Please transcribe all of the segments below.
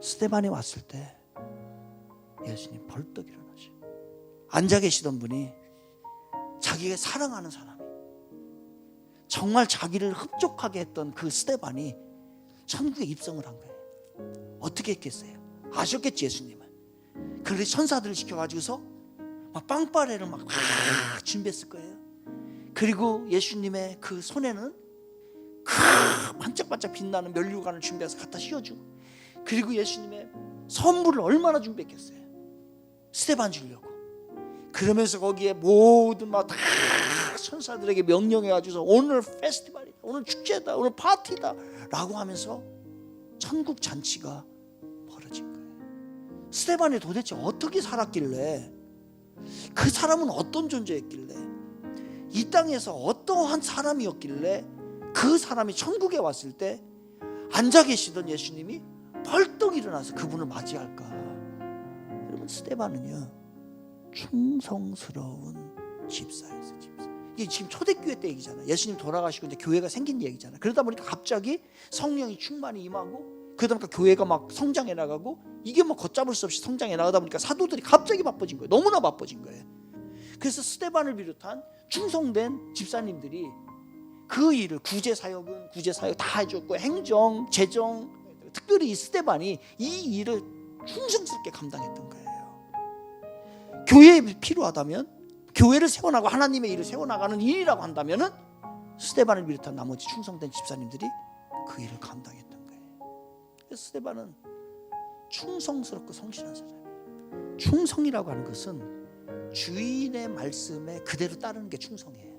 스테반이 왔을 때 예수님 벌떡 일어나시. 앉아 계시던 분이 자기가 사랑하는 사람이 정말 자기를 흡족하게 했던 그 스테반이 천국에 입성을 한 거예요. 어떻게 했겠어요? 아셨겠지 예수님은. 그래서 천사들을 시켜가지고서 막 빵빠레를 막막 준비했을 거예요. 그리고 예수님의 그 손에는 크 반짝반짝 빛나는 면류관을 준비해서 갖다 씌워주고 그리고 예수님의 선물을 얼마나 준비했겠어요. 스테반 주려고. 그러면서 거기에 모든 막 다 천사들에게 명령해가지고서 오늘 페스티벌이다, 오늘 축제다, 오늘 파티다 라고 하면서 천국 잔치가 벌어진 거예요. 스테반이 도대체 어떻게 살았길래 그 사람은 어떤 존재였길래 이 땅에서 어떠한 사람이었길래 그 사람이 천국에 왔을 때 앉아 계시던 예수님이 일어나서 그분을 맞이할까? 여러분 스테반은요 충성스러운 집사였어 집사. 이게 지금 초대교회 때 얘기잖아. 예수님 돌아가시고 이제 교회가 생긴 얘기잖아. 그러다 보니까 갑자기 성령이 충만히 임하고 그러다 보니까 교회가 막 성장해 나가고 이게 뭐 걷잡을 수 없이 성장해 나가다 보니까 사도들이 갑자기 바빠진 거예요. 너무나 바빠진 거예요. 그래서 스테반을 비롯한 충성된 집사님들이 그 일을 구제 사역은 구제 사역 다 해줬고 행정, 재정 특별히 이 스테반이 이 일을 충성스럽게 감당했던 거예요. 교회에 필요하다면 교회를 세워나고 하나님의 일을 세워나가는 일이라고 한다면은 스테반을 비롯한 나머지 충성된 집사님들이 그 일을 감당했던 거예요. 그래서 스테반은 충성스럽고 성실한 사람이에요. 충성이라고 하는 것은 주인의 말씀에 그대로 따르는 게 충성이에요.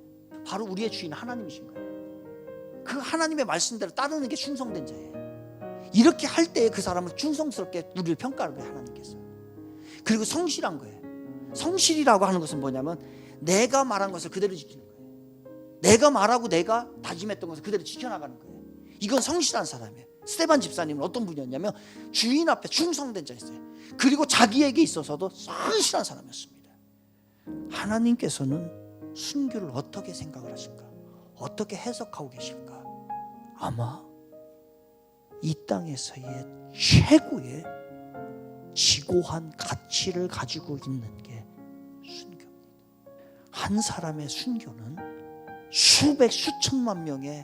바로 우리의 주인 하나님이신 거예요. 그 하나님의 말씀대로 따르는 게 충성된 자예요. 이렇게 할 때 그 사람은 충성스럽게 우리를 평가하는 거예요, 하나님께서. 그리고 성실한 거예요. 성실이라고 하는 것은 뭐냐면 내가 말한 것을 그대로 지키는 거예요. 내가 말하고 내가 다짐했던 것을 그대로 지켜나가는 거예요. 이건 성실한 사람이에요. 스테반 집사님은 어떤 분이었냐면 주인 앞에 충성된 자였어요. 그리고 자기에게 있어서도 성실한 사람이었습니다. 하나님께서는 순교를 어떻게 생각을 하실까? 어떻게 해석하고 계실까? 아마 이 땅에서의 최고의 지고한 가치를 가지고 있는 게 순교입니다. 한 사람의 순교는 수백 수천만 명의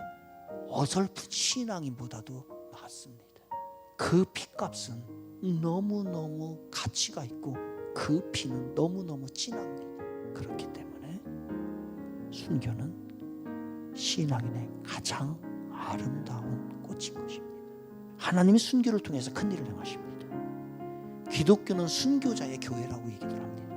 어설픈 신앙인보다도 낫습니다. 그 피값은 너무너무 가치가 있고 그 피는 너무너무 진합니다. 그렇기 때문에 순교는 신앙인의 가장 아름다운 꽃인 것입니다. 하나님이 순교를 통해서 큰 일을 행하십니다. 기독교는 순교자의 교회라고 얘기를 합니다.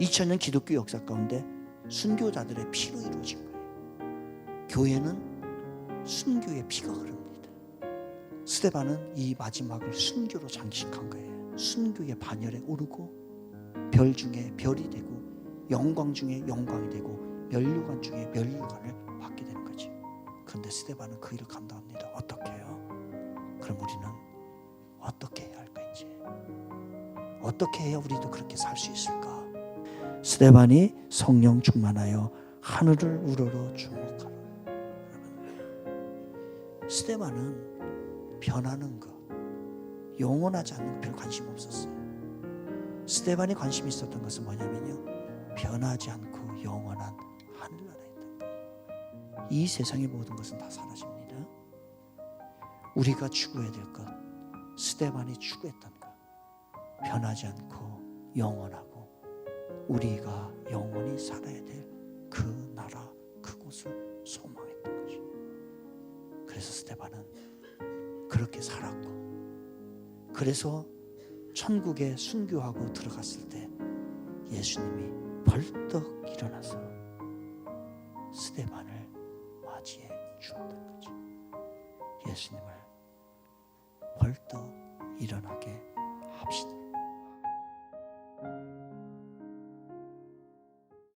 2000년 기독교 역사 가운데 순교자들의 피로 이루어진 거예요. 교회는 순교의 피가 흐릅니다. 스테반은 이 마지막을 순교로 장식한 거예요. 순교의 반열에 오르고 별 중에 별이 되고 영광 중에 영광이 되고 면류관 중에 면류관을 받게 되는 거지. 그런데 스테반은 그 일을 감당합니다. 어떻게 해요? 그럼 우리는 어떻게 해야 할까 이제? 어떻게 해야 우리도 그렇게 살 수 있을까? 스테반이 성령 충만하여 하늘을 우러러 주목하라. 스테반은 변하는 것, 영원하지 않는 것별 관심 없었어요. 스테반이 관심 있었던 것은 뭐냐면요, 변하지 않고 영원한 하늘나라에 있다. 이 세상의 모든 것은 다 사라집니다. 우리가 추구해야 될 것, 스테반이 추구했던 것, 변하지 않고 영원하고 우리가 영원히 살아야 될 그 나라, 그곳을 소망했던 것이. 그래서 스테반은 그렇게 살았고, 그래서 천국에 순교하고 들어갔을 때 예수님이 벌떡 일어나서 스테반을 맞이해 주었던 거죠. 예수님을 벌떡 일어나게 합시다.